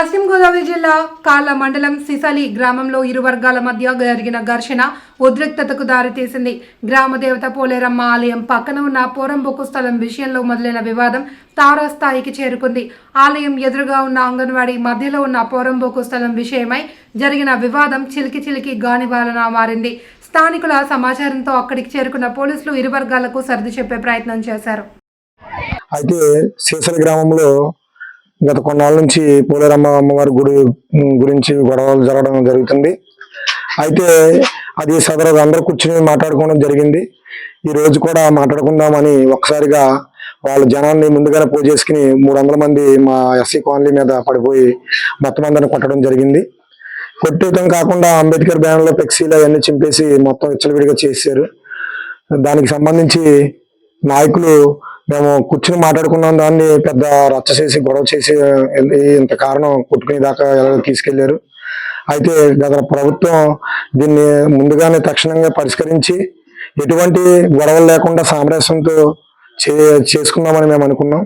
పశ్చిమ గోదావరి జిల్లా కాళ్ళ మండలం సిసలి గ్రామంలో ఇరు వర్గాల మధ్య జరిగిన ఘర్షణ ఉద్రిక్తతకు దారితీసింది. గ్రామదేవత పోలేరమ్మ ఆలయం పక్కన ఉన్న పోరంబొక్కు స్థలం విషయంలో మొదలైన వివాదం తారాస్థాయికి చేరుకుంది. ఆలయం ఎదురుగా ఉన్న అంగన్వాడీ మధ్యలో ఉన్న పోరంబొక్కు స్థలం విషయమై జరిగిన వివాదం చిలికి చిలికి గానివాలన మారింది. స్థానికుల సమాచారంతో అక్కడికి చేరుకున్న పోలీసులు ఇరు వర్గాలకు సర్ది చెప్పే ప్రయత్నం చేశారు. అయితే సీసల గ్రామంలో గత కొన్నాళ్ళ నుంచి పోలేరమ్మ అమ్మవారి గుడి గురించి గొడవలు జరగడం జరుగుతుంది. అయితే అది సదరు అందరూ కూర్చుని మాట్లాడుకోవడం జరిగింది. ఈ రోజు కూడా మాట్లాడుకుందామని ఒకసారిగా వాళ్ళ జనాన్ని ముందుగానే పూజ చేసుకుని మూడు వందల మంది మా ఎస్సీ కాలనీ మీద పడిపోయి మొత్తం అందరిని కొట్టడం జరిగింది. కొట్టేయటం కాకుండా అంబేద్కర్ బ్యానర్లో ఫ్లెక్సీలు అవన్నీ చింపేసి మొత్తం విచ్చలవిడిగా చేశారు. దానికి సంబంధించి నాయకులు మేము కూర్చుని మాట్లాడుకున్నాం. దాన్ని పెద్ద రచ్చ చేసి గొడవ చేసి ఇంత కారణం కొట్టుకునే దాకా ఎలా తీసుకెళ్ళారు. అయితే గత ప్రభుత్వం దీన్ని ముందుగానే తక్షణంగా పరిష్కరించి ఎటువంటి గొడవలు లేకుండా సామరస్యంతో చే చేసుకుందామని మేము అనుకున్నాం.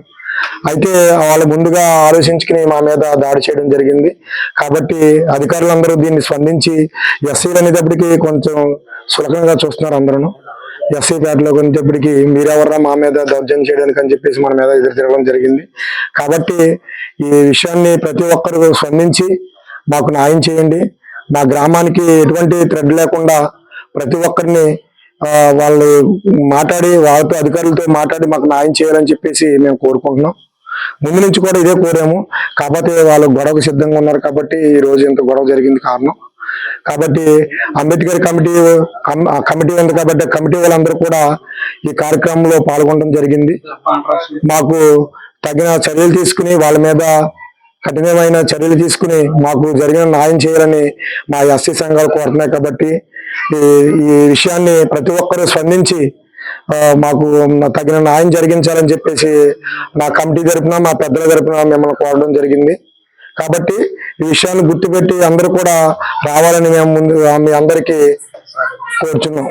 అయితే వాళ్ళు ముందుగా ఆలోచించుకుని మా మీద దాడి చేయడం జరిగింది. కాబట్టి అధికారులందరూ దీన్ని స్పందించి ఎస్సీలు అనేటప్పటికీ కొంచెం సులభంగా చూస్తున్నారు అందరూ ఎస్సీ ప్యాడ్లో కొనేటప్పటికి మీరెవర్రా మా మీద దౌర్జన్యం చేయడానికి అని చెప్పేసి మన మీద ఎదురు తిరగడం జరిగింది. కాబట్టి ఈ విషయాన్ని ప్రతి ఒక్కరు స్పందించి మాకు న్యాయం చేయండి. మా గ్రామానికి ఎటువంటి థ్రెడ్ లేకుండా ప్రతి ఒక్కరిని వాళ్ళు మాట్లాడి వాళ్ళతో అధికారులతో మాట్లాడి మాకు న్యాయం చేయాలని చెప్పేసి మేము కోరుకుంటున్నాం. ముందు నుంచి కూడా ఇదే కోరాము. కాకపోతే వాళ్ళు గొడవకు సిద్ధంగా ఉన్నారు కాబట్టి ఈ రోజు ఇంత గొడవ జరిగింది కారణం. కాబట్టి అంబేద్కర్ కమిటీ కమిటీ ఉంది కాబట్టి కమిటీ వాళ్ళందరూ కూడా ఈ కార్యక్రమంలో పాల్గొనడం జరిగింది. మాకు తగిన చర్యలు తీసుకుని వాళ్ళ మీద కఠినమైన చర్యలు తీసుకుని మాకు జరిగిన న్యాయం చేయాలని మా ఎస్సీ సంఘాలు కోరుతున్నాయి కాబట్టి ఈ ఈ విషయాన్ని ప్రతి ఒక్కరూ స్పందించి మాకు తగిన న్యాయం జరిగించాలని చెప్పేసి నా కమిటీ తరపున మా పెద్దల తరపున మిమ్మల్ని కోరడం జరిగింది. కాబట్టి ఈ విషయాన్ని గుర్తుపెట్టి అందరూ కూడా రావాలని మేము ముందు మీ అందరికీ కోరుచున్నాం.